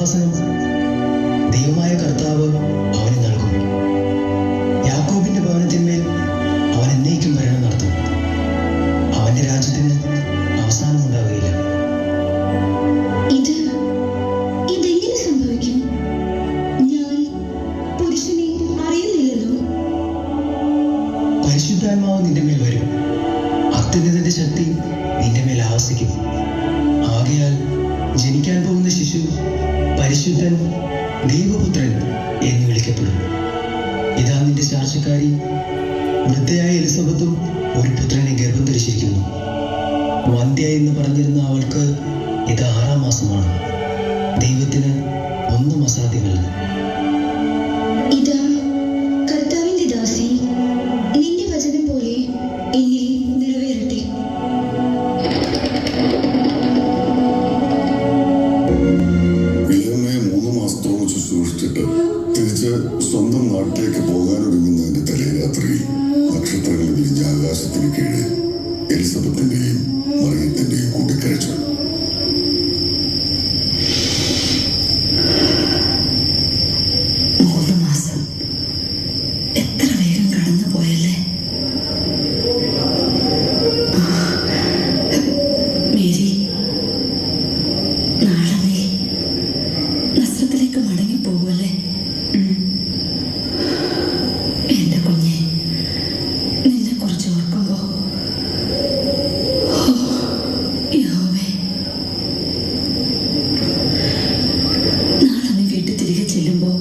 ആശ്വാസവും ദൈവമായ കർത്താവ് അവന് നൽകും യാക്കോബിന്റെ ഭവനത്തിന്മേൽ അവൻ എന്നേക്കും ഭരണം നടത്തും. അവന്റെ രാജ്യത്തിന് അവസാനമുണ്ടാവുകയില്ല ഇത് ഇതെങ്ങനെ സംഭവിക്കും? ഞാൻ പുരുഷനെ അറിയുന്നില്ലല്ലോ. പരിശുദ്ധാത്മാവ് നിന്റെ മേൽ വരും. അത്യുന്നതിന്റെ ശക്തി നിന്റെ മേൽ ആവസിക്കും. ആകയാൽ ജനിക്കാൻ പോകുന്ന ശിശു പരിശുദ്ധൻ ദൈവപുത്രൻ എന്ന് വിളിക്കപ്പെടുന്നു. ഇതാ നിന്റെ ശാർശക്കാരി വൃദ്ധയായ എലിസബത്തും ഒരു പുത്രനെ ഗർഭം ധരിച്ചിരിക്കുന്നു വന്ധ്യ എന്ന് പറഞ്ഞിരുന്ന അവൾക്ക് ഇത് ആറാം മാസമാണ്. ദൈവത്തിന് ഒന്നും അസാധ്യമല്ല. ചെല്ലുമ്പോൾ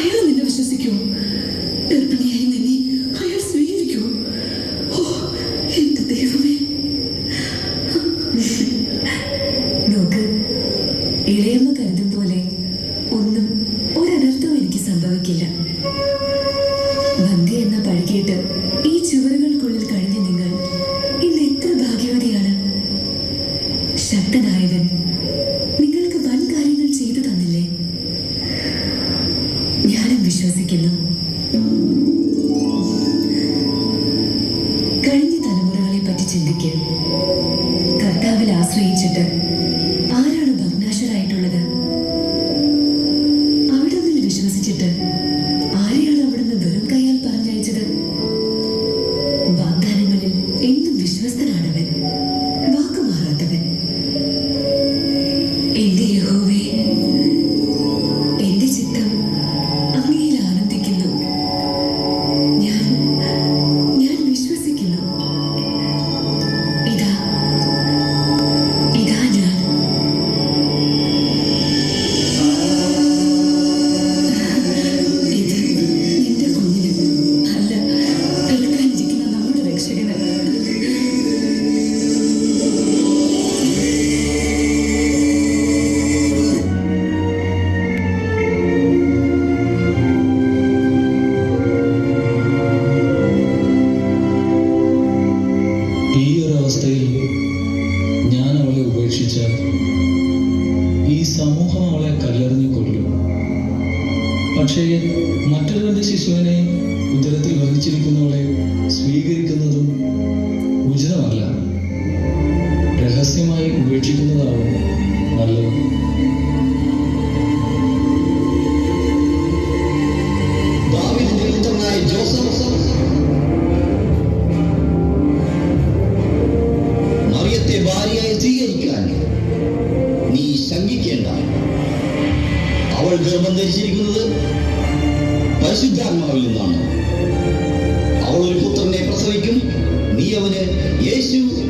അയാൾ നിന്നെ വിശ്വസിക്കുമോ? അമ്മയെ മറ്റൊരുവന്റെ ശിശുവിനെ ഉദരത്തിൽ വഹിച്ചിരിക്കുന്നവളെ സ്വീകരിക്കുന്നതും ഉചിതമല്ല. രഹസ്യമായി ഉപേക്ഷിക്കുന്നതാവും നല്ലത്. ഭാര്യയായി സ്വീകരിക്കാൻ നീ ശങ്കിക്കേണ്ട. അവൾ ഗർഭം ധരിച്ചിരിക്കുന്നത് പരിശുദ്ധാത്മാവിൽ നിന്നാണ്. അവൾ ഒരു പുത്രനെ പ്രസവിക്കും. നീ അവന് യേശു